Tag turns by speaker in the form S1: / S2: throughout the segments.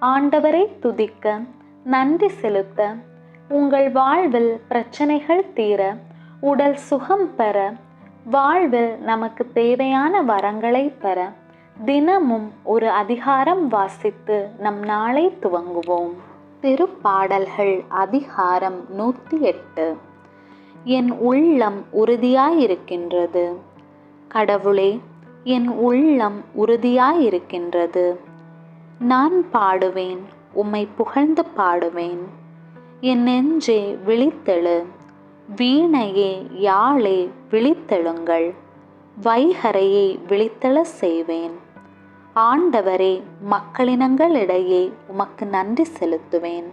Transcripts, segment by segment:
S1: ஆண்டவரை துதிக்க நன்றி செலுத்த உங்கள் வாழ்வில் பிரச்சனைகள் தீர உடல் சுகம் பெற வாழ்வில் நமக்கு தேவையான வரங்களை பெற தினமும் ஒரு அதிகாரம் வாசித்து நம் நாளை துவங்குவோம். திருப்பாடல்கள் அதிகாரம் நூற்றி எட்டு. என் உள்ளம் உறுதியாயிருக்கின்றது. கடவுளே என் உள்ளம் உறுதியாயிருக்கின்றது. நான் பாடுவேன் உம்மை புகழ்ந்து பாடுவேன். என் நெஞ்சே விழித்தெழு வீணையே யாழே விழித்தெழுங்கள். வைகரையை விழித்தெழ செய்வேன். ஆண்டவரே மக்களினங்களிடையே உமக்கு நன்றி செலுத்துவேன்.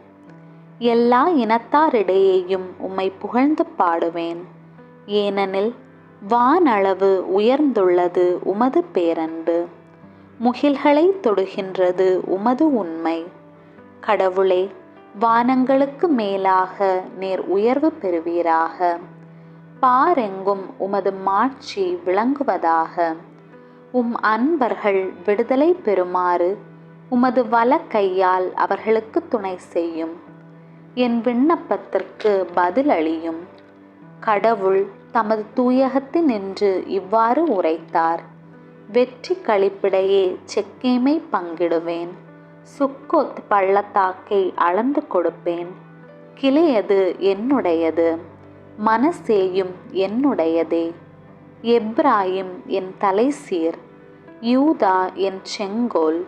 S1: எல்லா இனத்தாரிடையேயும் உம்மை புகழ்ந்து பாடுவேன். ஏனெனில் வானளவு உயர்ந்துள்ளது உமது பேரன்பு. முகில்களை தொடுகின்றது உமது உண்மை. கடவுளே வானங்களுக்கு மேலாக நேர் உயர்வு பெறுவீராக. பாரெங்கும் உமது மாட்சி விளங்குவதாக. உம் அன்பர்கள் விடுதலை பெறுமாறு உமது வல கையால் அவர்களுக்கு துணை செய்யும். என் விண்ணப்பத்திற்கு பதில் அளியும். கடவுள் தமது தூயகத்தினின்று இவ்வாறு உரைத்தார். வெற்றி கழிப்பிடையே செக்கேமை பங்கிடுவேன். சுக்கோத் பள்ளத்தாக்கை அளந்து கொடுப்பேன். கிளையது என்னுடையது. மனசேயும் என்னுடையதே. எப்ராயிம் என் தலைசீர். யூதா என் செங்கோல்.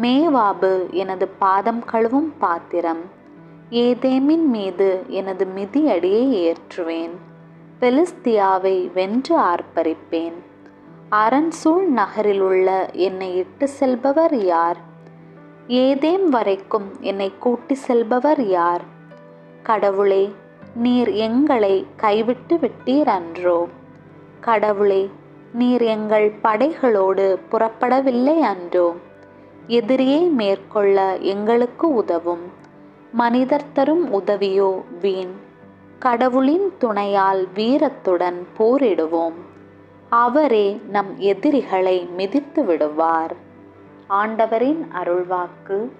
S1: மேவாபு எனது பாதம் கழுவும் பாத்திரம். ஏதேமின் மீது எனது மிதியடியை ஏற்றுவேன். பெலிஸ்தியாவை வென்று ஆர்ப்பரிப்பேன். அரண்சூழ் நகரில் உள்ள என்னை இட்டு செல்பவர் யார்? ஏதேம் வரைக்கும் என்னை கூட்டி செல்பவர் யார்? கடவுளே நீர் எங்களை கைவிட்டு விட்டீர் அன்றோ? கடவுளே நீர் எங்கள் படைகளோடு புறப்படவில்லை அன்றோ? எதிரியை மேற்கொள்ள எங்களுக்கு உதவும். மனிதர் தரும் உதவியோ வீண்? கடவுளின் துணையால் வீரத்துடன் போரிடுவோம். அவரே நம் எதிரிகளை மிதித்து விடுவார். ஆண்டவரின் அருள்வாக்கு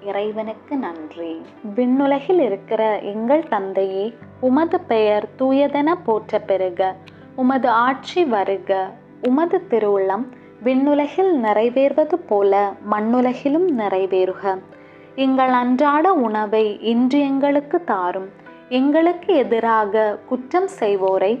S1: இறைவனுக்கு நன்றி. விண்ணுலகில் இருக்கிற எங்கள் தந்தையே உமது பெயர் தூயதென போற்ற பெருக. உமது ஆட்சி வருக. உமது திருவுள்ளம் விண்ணுலகில் நிறைவேறுவது போல மண்ணுலகிலும் நிறைவேறுக. எங்கள் அன்றாட உணவை இன்று எங்களுக்கு தாரும். எங்களுக்கு எதிராக குற்றம் செய்வோரை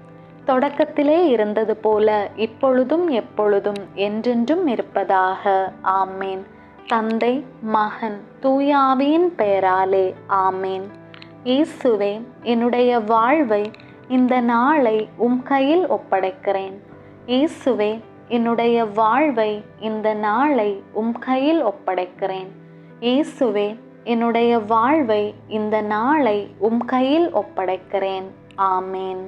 S1: தொடக்கத்திலே இருந்தது போல இப்பொழுதும் எப்பொழுதும் என்றென்றும் இருப்பதாக. ஆமேன். தந்தை மகன் தூயாவியின் பெயராலே ஆமேன். இயேசுவே என்னுடைய வாழ்வை இந்த நாளை உம் கையில் ஒப்படைக்கிறேன். இயேசுவே என்னுடைய வாழ்வை இந்த நாளை உம் கையில் ஒப்படைக்கிறேன். இயேசுவே என்னுடைய வாழ்வை இந்த நாளை உம் கையில் ஒப்படைக்கிறேன். ஆமேன்.